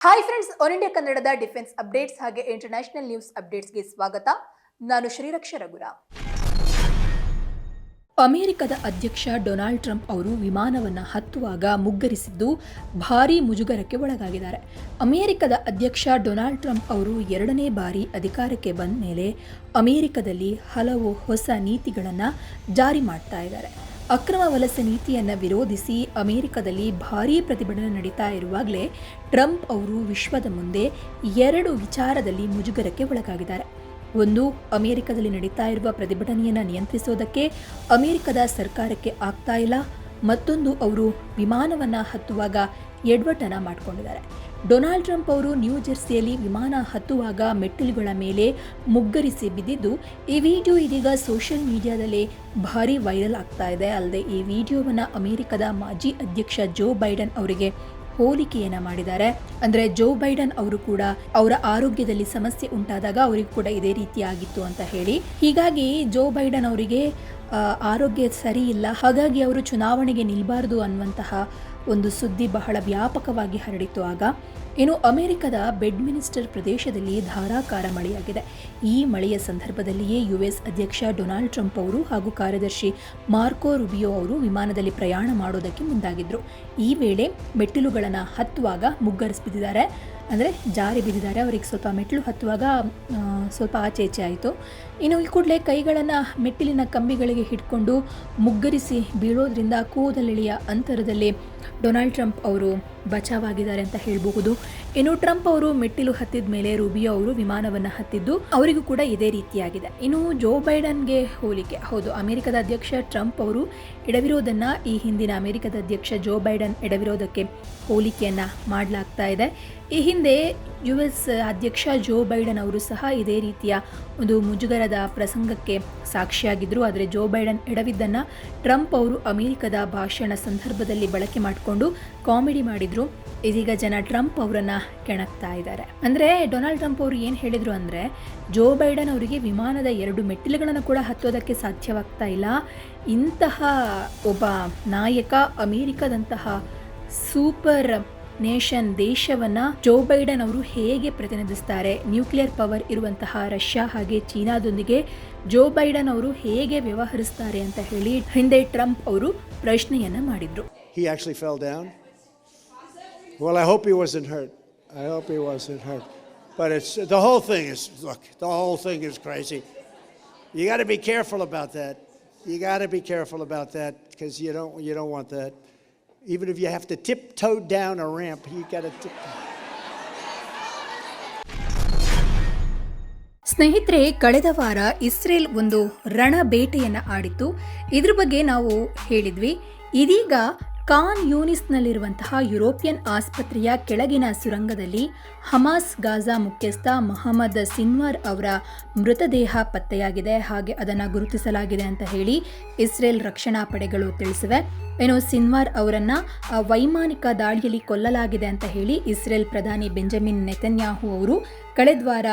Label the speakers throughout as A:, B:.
A: Hi friends all India ಕನ್ನಡದ defence updates ಹಾಗೆ international news ಅಪ್ಡೇಟ್ಸ್ಗೆ ಸ್ವಾಗತ. ನಾನು ಶ್ರೀರಕ್ಷ ರಘುರಾಮ್ ಅಮೆರಿಕದ ಅಧ್ಯಕ್ಷ ಡೊನಾಲ್ಡ್ ಟ್ರಂಪ್ ಅವರು ವಿಮಾನವನ್ನು ಹತ್ತುವಾಗ ಮುಗ್ಗರಿಸಿದ್ದು ಭಾರೀ ಮುಜುಗರಕ್ಕೆ ಒಳಗಾಗಿದ್ದಾರೆ. ಅಮೆರಿಕದ ಅಧ್ಯಕ್ಷ ಡೊನಾಲ್ಡ್ ಟ್ರಂಪ್ ಅವರು ಎರಡನೇ ಬಾರಿ ಅಧಿಕಾರಕ್ಕೆ ಬಂದ ಮೇಲೆ ಅಮೆರಿಕದಲ್ಲಿ ಹಲವು ಹೊಸ ನೀತಿಗಳನ್ನು ಜಾರಿ ಮಾಡ್ತಾ ಇದ್ದಾರೆ. ಅಕ್ರಮ ವಲಸೆ ನೀತಿಯನ್ನು ವಿರೋಧಿಸಿ ಅಮೆರಿಕದಲ್ಲಿ ಭಾರೀ ಪ್ರತಿಭಟನೆ ನಡೀತಾ ಇರುವಾಗಲೇ ಟ್ರಂಪ್ ಅವರು ವಿಶ್ವದ ಮುಂದೆ ಎರಡು ವಿಚಾರದಲ್ಲಿ ಮುಜುಗರಕ್ಕೆ ಒಳಗಾಗಿದ್ದಾರೆ. ಒಂದು, ಅಮೆರಿಕದಲ್ಲಿ ನಡೀತಾ ಇರುವ ಪ್ರತಿಭಟನೆಯನ್ನು ನಿಯಂತ್ರಿಸೋದಕ್ಕೆ ಅಮೆರಿಕದ ಸರ್ಕಾರಕ್ಕೆ ಆಗ್ತಾ ಇಲ್ಲ. ಮತ್ತೊಂದು, ಅವರು ವಿಮಾನವನ್ನು ಹತ್ತುವಾಗ ಎಡ್ವಟನ ಮಾಡಿಕೊಂಡಿದ್ದಾರೆ. ಡೊನಾಲ್ಡ್ ಟ್ರಂಪ್ ಅವರು ನ್ಯೂ ಜೆರ್ಸಿಯಲ್ಲಿ ವಿಮಾನ ಹತ್ತುವಾಗ ಮೆಟ್ಟಿಲುಗಳ ಮೇಲೆ ಮುಗ್ಗರಿಸಿ ಬಿದ್ದಿದ್ದು, ಈ ವಿಡಿಯೋ ಇದೀಗ ಸೋಷಿಯಲ್ ಮೀಡಿಯಾದಲ್ಲಿ ಭಾರಿ ವೈರಲ್ ಆಗ್ತಾ ಇದೆ. ಅಲ್ಲದೆ, ಈ ವಿಡಿಯೋವನ್ನು ಅಮೆರಿಕದ ಮಾಜಿ ಅಧ್ಯಕ್ಷ ಜೋ ಬೈಡನ್ ಅವರಿಗೆ ಹೋಲಿಕೆಯನ್ನು ಮಾಡಿದ್ದಾರೆ. ಅಂದ್ರೆ, ಜೋ ಬೈಡನ್ ಅವರು ಕೂಡ ಅವರ ಆರೋಗ್ಯದಲ್ಲಿ ಸಮಸ್ಯೆ ಉಂಟಾದಾಗ ಅವರಿಗೂ ಕೂಡ ಇದೇ ರೀತಿ ಆಗಿತ್ತು ಅಂತ ಹೇಳಿ. ಹೀಗಾಗಿ ಜೋ ಬೈಡನ್ ಅವರಿಗೆ ಆರೋಗ್ಯ ಸರಿ ಇಲ್ಲ. ಹಾಗಾಗಿ ಅವರು ಚುನಾವಣೆಗೆ ನಿಲ್ಬಾರ್ದು ಅನ್ನುವಂತಹ ಒಂದು ಸುದ್ದಿ ಬಹಳ ವ್ಯಾಪಕವಾಗಿ ಹರಡಿತು ಆಗ, ಇನ್ನು ಅಮೆರಿಕದ ಬೆಡ್ಮಿನಿಸ್ಟರ್ ಪ್ರದೇಶದಲ್ಲಿ ಧಾರಾಕಾರ ಮಳೆಯಾಗಿದೆ. ಈ ಮಳೆಯ ಸಂದರ್ಭದಲ್ಲಿಯೇ ಯುಎಸ್ ಅಧ್ಯಕ್ಷ ಡೊನಾಲ್ಡ್ ಟ್ರಂಪ್ ಅವರು ಹಾಗೂ ಕಾರ್ಯದರ್ಶಿ ಮಾರ್ಕೋ ರುಬಿಯೋ ಅವರು ವಿಮಾನದಲ್ಲಿ ಪ್ರಯಾಣ ಮಾಡೋದಕ್ಕೆ ಮುಂದಾಗಿದ್ದರು ಈ ವೇಳೆ ಮೆಟ್ಟಿಲುಗಳನ್ನು ಹತ್ತುವಾಗ ಮುಗ್ಗರಿಸ್ಬಿದ್ದಿದ್ದಾರೆ ಅಂದರೆ ಜಾರಿ ಬಿದ್ದಿದ್ದಾರೆ. ಅವರಿಗೆ ಸ್ವಲ್ಪ ಮೆಟ್ಟಿಲು ಹತ್ತುವಾಗ ಸ್ವಲ್ಪ ಆಚೆ ಈಚೆ ಆಯಿತು. ಇನ್ನು ಈ ಕೂಡಲೇ ಕೈಗಳನ್ನು ಮೆಟ್ಟಿಲಿನ ಕಂಬಿಗಳಿಗೆ ಹಿಡ್ಕೊಂಡು ಮುಗ್ಗರಿಸಿ ಬೀಳೋದ್ರಿಂದ ಕೂದಲಿಳಿಯ ಅಂತರದಲ್ಲಿ ಡೊನಾಲ್ಡ್ ಟ್ರಂಪ್ ಅವರು ಬಚಾವಾಗಿದ್ದಾರೆ ಅಂತ ಹೇಳಬಹುದು. ಇನ್ನು ಟ್ರಂಪ್ ಅವರು ಮೆಟ್ಟಿಲು ಹತ್ತಿದ ಮೇಲೆ ರೂಬಿಯೋ ಅವರು ವಿಮಾನವನ್ನು ಹತ್ತಿದ್ದು ಅವರಿಗೂ ಕೂಡ ಇದೇ ರೀತಿಯಾಗಿದೆ. ಇನ್ನು ಜೋ ಬೈಡನ್ಗೆ ಹೋಲಿಕೆ, ಹೌದು, ಅಮೆರಿಕದ ಅಧ್ಯಕ್ಷ ಟ್ರಂಪ್ ಅವರು ಎಡವಿರೋದನ್ನು ಈ ಹಿಂದಿನ ಅಮೆರಿಕದ ಅಧ್ಯಕ್ಷ ಜೋ ಬೈಡನ್ ಎಡವಿರೋದಕ್ಕೆ ಹೋಲಿಕೆಯನ್ನ ಮಾಡಲಾಗ್ತಾ ಇದೆ. ಈ ಹಿಂದೆ ಯು ಎಸ್ ಅಧ್ಯಕ್ಷ ಜೋ ಬೈಡನ್ ಅವರು ಸಹ ಇದೇ ರೀತಿಯ ಒಂದು ಮುಜುಗರದ ಪ್ರಸಂಗಕ್ಕೆ ಸಾಕ್ಷಿಯಾಗಿದ್ದರು ಆದರೆ ಜೋ ಬೈಡನ್ ಎಡವಿದ್ದನ್ನು ಟ್ರಂಪ್ ಅವರು ಅಮೆರಿಕದ ಭಾಷಣ ಸಂದರ್ಭದಲ್ಲಿ ಬಳಕೆ ಮಾಡಿಕೊಂಡು ಕಾಮಿಡಿ ಮಾಡಿದರು. ಇದೀಗ ಜನ ಟ್ರಂಪ್ ಅವರನ್ನು ಕೆಣಕ್ತಾ ಇದ್ದಾರೆ. ಅಂದರೆ ಡೊನಾಲ್ಡ್ ಟ್ರಂಪ್ ಅವರು ಏನು ಹೇಳಿದರು ಅಂದರೆ, ಜೋ ಬೈಡನ್ ಅವರಿಗೆ ವಿಮಾನದ ಎರಡು ಮೆಟ್ಟಿಲುಗಳನ್ನು ಕೂಡ ಹತ್ತೋದಕ್ಕೆ ಸಾಧ್ಯವಾಗ್ತಾ ಇಲ್ಲ. ಇಂತಹ ಒಬ್ಬ ನಾಯಕ ಅಮೇರಿಕಾದಂತಹ ಸೂಪರ್ ನೇಷನ್ ದೇಶವನ್ನ ಜೋ ಬೈಡನ್ ಅವರು ಹೇಗೆ ಪ್ರತಿನಿಧಿಸ್ತಾರೆ ನ್ಯೂಕ್ಲಿಯರ್ ಪವರ್ ಇರುವಂತಹ ರಷ್ಯಾ ಹಾಗೆ ಚೀನಾದೊಂದಿಗೆ ಜೋ ಬೈಡನ್ ಅವರು ಹೇಗೆ ವ್ಯವಹರಿಸ್ತಾರೆ ಅಂತ ಹೇಳಿ ಹಿಂದೆ ಟ್ರಂಪ್ ಅವರು ಪ್ರಶ್ನೆಯನ್ನ ಮಾಡಿದ್ರು.
B: Well, I hope he wasn't hurt. I hope he wasn't hurt. But it's the whole thing is look, the whole thing is crazy. You got to be careful about that. You got to be careful about that because you don't you don't want that. Even if you have to tiptoe down a ramp, you got to tiptoe.
A: ಸ್ನೇಹಿತರೆ ಕಳೆದ ವಾರ Israel ಒಂದು ರಣ ಬೇಟೆಯನ್ನು ಆಡಿತ್ತು ಇದ್ರ ಬಗ್ಗೆ ನಾವು ಹೇಳಿದ್ವಿ ಇದೀಗ ಕಾನ್ ಯೂನಿಸ್ನಲ್ಲಿರುವಂತಹ European ಆಸ್ಪತ್ರೆಯ ಕೆಳಗಿನ ಸುರಂಗದಲ್ಲಿ ಹಮಾಸ್ ಗಾಜಾ ಮುಖ್ಯಸ್ಥ ಮೊಹಮ್ಮದ್ ಸಿನ್ವಾರ್ ಅವರ ಮೃತದೇಹ ಪತ್ತೆಯಾಗಿದೆ. ಹಾಗೆ ಅದನ್ನು ಗುರುತಿಸಲಾಗಿದೆ ಅಂತ ಹೇಳಿ ಇಸ್ರೇಲ್ ರಕ್ಷಣಾ ಪಡೆಗಳು ತಿಳಿಸಿವೆ. ಏನು ಸಿನ್ವಾರ್ ಅವರನ್ನು ವೈಮಾನಿಕ ದಾಳಿಯಲ್ಲಿ ಕೊಲ್ಲಲಾಗಿದೆ ಅಂತ ಹೇಳಿ ಇಸ್ರೇಲ್ ಪ್ರಧಾನಿ ಬೆಂಜಮಿನ್ ನೆತನ್ಯಾಹು ಅವರು ಕಳೆದ್ವಾರ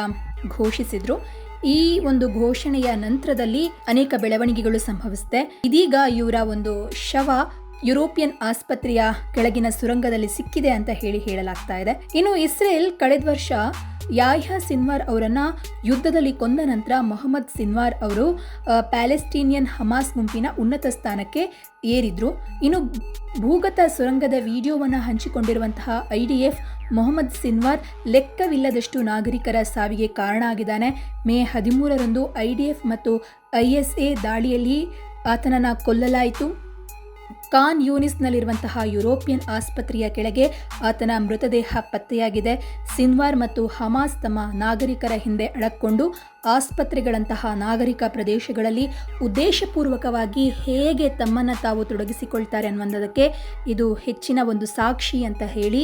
A: ಘೋಷಿಸಿದರು. ಈ ಒಂದು ಘೋಷಣೆಯ ನಂತರದಲ್ಲಿ ಅನೇಕ ಬೆಳವಣಿಗೆಗಳು ಸಂಭವಿಸಿದೆ. ಇದೀಗ ಇವರ ಒಂದು ಶವ ಯುರೋಪಿಯನ್ ಆಸ್ಪತ್ರೆಯ ಕೆಳಗಿನ ಸುರಂಗದಲ್ಲಿ ಸಿಕ್ಕಿದೆ ಅಂತ ಹೇಳಿ ಹೇಳಲಾಗ್ತಾ ಇದೆ. ಇನ್ನು ಇಸ್ರೇಲ್ ಕಳೆದ ವರ್ಷ ಯಾಹ್ಯಾ ಸಿನ್ವಾರ್ ಅವರನ್ನ ಯುದ್ಧದಲ್ಲಿ ಕೊಂದ ನಂತರ ಮೊಹಮ್ಮದ್ ಸಿನ್ವಾರ್ ಅವರು ಪ್ಯಾಲೆಸ್ಟೀನಿಯನ್ ಹಮಾಸ್ ಗುಂಪಿನ ಉನ್ನತ ಸ್ಥಾನಕ್ಕೆ ಏರಿದ್ರು. ಇನ್ನು ಭೂಗತ ಸುರಂಗದ ವಿಡಿಯೋವನ್ನು ಹಂಚಿಕೊಂಡಿರುವಂತಹ I D F Mohammed Sinwar ಲೆಕ್ಕವಿಲ್ಲದಷ್ಟು ನಾಗರಿಕರ ಸಾವಿಗೆ ಕಾರಣ ಆಗಿದ್ದಾನೆ. ಮೇ ಹದಿಮೂರರಂದು ಐ ಡಿ ಎಫ್ ಮತ್ತು ಐ ಎಸ್ ಎ ದಾಳಿಯಲ್ಲಿ ಆತನನ್ನು ಕೊಲ್ಲಲಾಯಿತು. ಕಾನ್ ಯೂನಿಸ್ನಲ್ಲಿರುವಂತಹ ಯುರೋಪಿಯನ್ ಆಸ್ಪತ್ರೆಯ ಕೆಳಗೆ ಆತನ ಮೃತದೇಹ ಪತ್ತೆಯಾಗಿದೆ. ಸಿನ್ವಾರ್ ಮತ್ತು ಹಮಾಸ್ ತಮ್ಮ ನಾಗರಿಕರ ಹಿಂದೆ ಅಡಕ್ಕೊಂಡು ಆಸ್ಪತ್ರೆಗಳಂತಹ ನಾಗರಿಕ ಪ್ರದೇಶಗಳಲ್ಲಿ ಉದ್ದೇಶಪೂರ್ವಕವಾಗಿ ಹೇಗೆ ತಮ್ಮನ್ನು ತಾವು ತೊಡಗಿಸಿಕೊಳ್ತಾರೆ ಅನ್ನುವಂಥದಕ್ಕೆ ಇದು ಹೆಚ್ಚಿನ ಒಂದು ಸಾಕ್ಷಿ ಅಂತ ಹೇಳಿ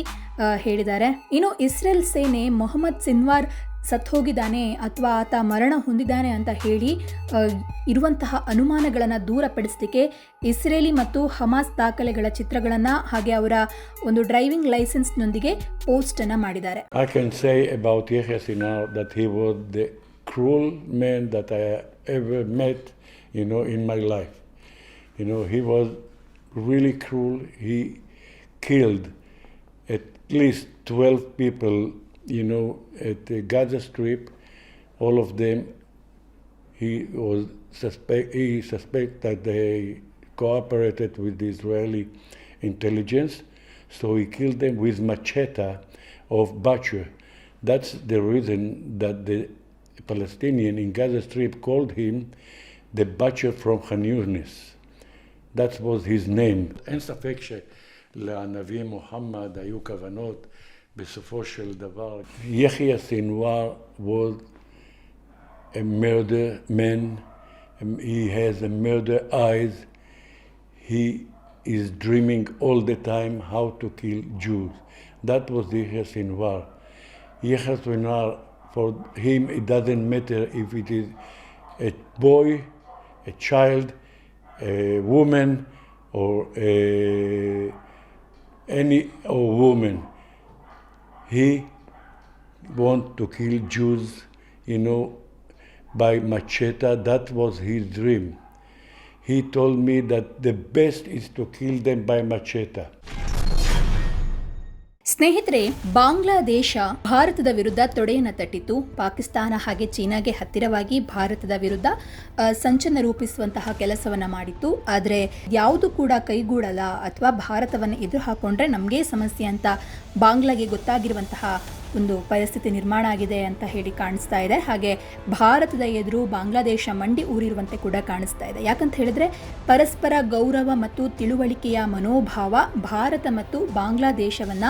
A: ಹೇಳಿದ್ದಾರೆ. ಇನ್ನು ಇಸ್ರೇಲ್ ಸೇನೆ ಮೊಹಮ್ಮದ್ ಸಿನ್ವಾರ್ ಸತ್ ಹೋಗಿದ್ದಾನೆ ಅಥವಾ ಆತ ಮರಣ ಹೊಂದಿದ್ದಾನೆ ಅಂತ ಹೇಳಿ ಇರುವಂತಹ ಅನುಮಾನಗಳನ್ನು ದೂರಪಡಿಸಲಿಕ್ಕೆ ಇಸ್ರೇಲಿ ಮತ್ತು ಹಮಾಸ್ ದಾಖಲೆಗಳ ಚಿತ್ರಗಳನ್ನು ಹಾಗೆ ಅವರ ಒಂದು ಡ್ರೈವಿಂಗ್ ಲೈಸೆನ್ಸ್ನೊಂದಿಗೆ ಪೋಸ್ಟನ್ನು ಮಾಡಿದ್ದಾರೆ
C: I can say about Yahya he that he was the that I ever met, you know, in my life. You know, he was really cruel. He killed at least 12 people, you know, at the Gaza Strip. All of them, he was suspect. He suspect that they cooperated with the Israeli intelligence, so he killed them with machete of butcher. That's the reason that the Palestinian in Gaza Strip called him the butcher from Khan Yunis. That was his name. אין ספק שלנביא מוחמד היו כוונות בסופו של דבר. יחיא סנוואר was a murder man. Um, He has a murder eyes. He is dreaming all the time how to kill Jews. That was Yahya Sinwar. Yahya Sinwar, for him, it doesn't matter if it is a boy, a child, a woman, or a, any or woman. He want to kill Jews, you know, by machete. That was his dream. He told me that the best is to kill them by machete.
A: ಸ್ನೇಹಿತರೆ, ಬಾಂಗ್ಲಾದೇಶ ಭಾರತದ ವಿರುದ್ಧ ತೊಡೆಯನ್ನು ತಟ್ಟಿತ್ತು. ಪಾಕಿಸ್ತಾನ ಹಾಗೆ ಚೀನಾಗೆ ಹತ್ತಿರವಾಗಿ ಭಾರತದ ವಿರುದ್ಧ ಸಂಚನ ರೂಪಿಸುವಂತಹ ಕೆಲಸವನ್ನು ಮಾಡಿತ್ತು. ಆದರೆ ಯಾವುದು ಕೂಡ ಕೈಗೂಡಲ್ಲ ಅಥವಾ ಭಾರತವನ್ನು ಎದುರು ಹಾಕೊಂಡ್ರೆ ನಮಗೆ ಸಮಸ್ಯೆ ಅಂತ ಬಾಂಗ್ಲಾಗೆ ಗೊತ್ತಾಗಿರುವಂತಹ ಒಂದು ಪರಿಸ್ಥಿತಿ ನಿರ್ಮಾಣ ಆಗಿದೆ ಅಂತ ಹೇಳಿ ಕಾಣಿಸ್ತಾ ಇದೆ. ಹಾಗೆ ಭಾರತದ ಎದುರು ಬಾಂಗ್ಲಾದೇಶ ಮಂಡಿ ಊರಿರುವಂತೆ ಕೂಡ ಕಾಣಿಸ್ತಾ ಇದೆ. ಯಾಕಂತ ಹೇಳಿದ್ರೆ ಪರಸ್ಪರ ಗೌರವ ಮತ್ತು ತಿಳುವಳಿಕೆಯ ಮನೋಭಾವ ಭಾರತ ಮತ್ತು ಬಾಂಗ್ಲಾದೇಶವನ್ನ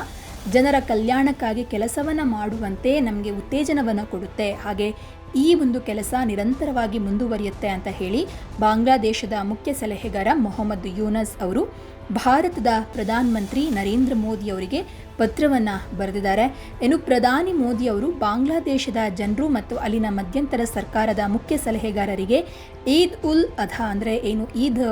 A: ಜನರ ಕಲ್ಯಾಣಕ್ಕಾಗಿ ಕೆಲಸವನ್ನು ಮಾಡುವಂತೆ ನಮಗೆ ಉತ್ತೇಜನವನ್ನು ಕೊಡುತ್ತೆ. ಹಾಗೆ ಈ ಒಂದು ಕೆಲಸ ನಿರಂತರವಾಗಿ ಮುಂದುವರಿಯುತ್ತೆ ಅಂತ ಹೇಳಿ ಬಾಂಗ್ಲಾದೇಶದ ಮುಖ್ಯ ಸಲಹೆಗಾರ ಮೊಹಮ್ಮದ್ ಯೂನಸ್ ಅವರು ಭಾರತದ ಪ್ರಧಾನಮಂತ್ರಿ ನರೇಂದ್ರ ಮೋದಿ ಅವರಿಗೆ ಪತ್ರವನ್ನು ಬರೆದಿದ್ದಾರೆ. ಇನ್ನು ಪ್ರಧಾನಿ ಮೋದಿ ಅವರು ಬಾಂಗ್ಲಾದೇಶದ ಜನರು ಮತ್ತು ಅಲ್ಲಿನ ಮಧ್ಯಂತರ ಸರ್ಕಾರದ ಮುಖ್ಯ ಸಲಹೆಗಾರರಿಗೆ ಈದ್ ಉಲ್ ಅಧಾ ಅಂದರೆ ಏನು ಈದ್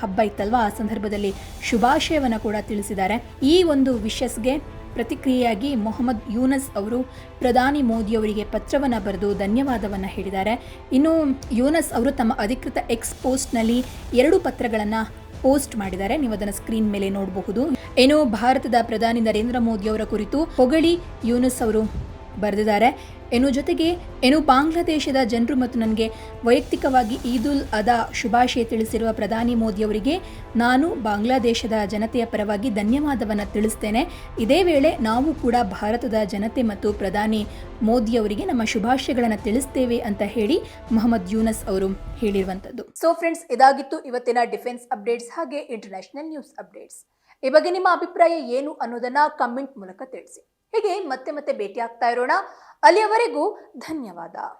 A: ಹಬ್ಬ ಇತ್ತಲ್ವಾ? ಆ ಸಂದರ್ಭದಲ್ಲಿ ಶುಭಾಶಯವನ್ನು ಕೂಡ ತಿಳಿಸಿದ್ದಾರೆ. ಈ ಒಂದು ವಿಶಸ್ಗೆ ಪ್ರತಿಕ್ರಿಯೆಯಾಗಿ ಮೊಹಮ್ಮದ್ ಯೂನಸ್ ಅವರು ಪ್ರಧಾನಿ ಮೋದಿ ಅವರಿಗೆ ಪತ್ರವನ್ನು ಬರೆದು ಧನ್ಯವಾದವನ್ನು ಹೇಳಿದ್ದಾರೆ. ಇನ್ನು ಯೂನಸ್ ಅವರು ತಮ್ಮ ಅಧಿಕೃತ ಎಕ್ಸ್ ಪೋಸ್ಟ್ನಲ್ಲಿ ಎರಡು ಪತ್ರಗಳನ್ನು ಪೋಸ್ಟ್ ಮಾಡಿದ್ದಾರೆ. ನೀವು ಅದನ್ನು ಸ್ಕ್ರೀನ್ ಮೇಲೆ ನೋಡಬಹುದು. ಏನು ಭಾರತದ ಪ್ರಧಾನಿ ನರೇಂದ್ರ ಮೋದಿ ಅವರ ಕುರಿತು ಹೊಗಳಿ ಯೂನಸ್ ಅವರು ಬರೆದಿದ್ದಾರೆ. ಏನು ಜೊತೆಗೆ ಏನು ಬಾಂಗ್ಲಾದೇಶದ ಜನರು ಮತ್ತು ನನಗೆ ವೈಯಕ್ತಿಕವಾಗಿ ಈದುಲ್ ಅದಾ ಶುಭಾಶಯ ತಿಳಿಸಿರುವ ಪ್ರಧಾನಿ ಮೋದಿ ಅವರಿಗೆ ನಾನು ಬಾಂಗ್ಲಾದೇಶದ ಜನತೆಯ ಪರವಾಗಿ ಧನ್ಯವಾದವನ್ನು ತಿಳಿಸ್ತೇನೆ. ಇದೇ ವೇಳೆ ನಾವು ಕೂಡ ಭಾರತದ ಜನತೆ ಮತ್ತು ಪ್ರಧಾನಿ ಮೋದಿಯವರಿಗೆ ನಮ್ಮ ಶುಭಾಶಯಗಳನ್ನು ತಿಳಿಸ್ತೇವೆ ಅಂತ ಹೇಳಿ ಮೊಹಮ್ಮದ್ ಯೂನಸ್ ಅವರು ಹೇಳಿರುವಂಥದ್ದು ಸೊ ಫ್ರೆಂಡ್ಸ್ ಇದಾಗಿತ್ತು ಇವತ್ತಿನ ಡಿಫೆನ್ಸ್ ಅಪ್ಡೇಟ್ಸ್ ಹಾಗೆ ಇಂಟರ್ನ್ಯಾಷನಲ್ ನ್ಯೂಸ್ ಅಪ್ಡೇಟ್ಸ್. ಈ ಬಗ್ಗೆ ನಿಮ್ಮ ಅಭಿಪ್ರಾಯ ಏನು ಅನ್ನೋದನ್ನ ಕಮೆಂಟ್ ಮೂಲಕ ತಿಳಿಸಿ. ಹೀಗೆ ಮತ್ತೆ ಮತ್ತೆ ಭೇಟಿ ಆಗ್ತಾ ಇರೋಣ? ಅಲ್ಲಿಯವರೆಗೂ ಧನ್ಯವಾದ.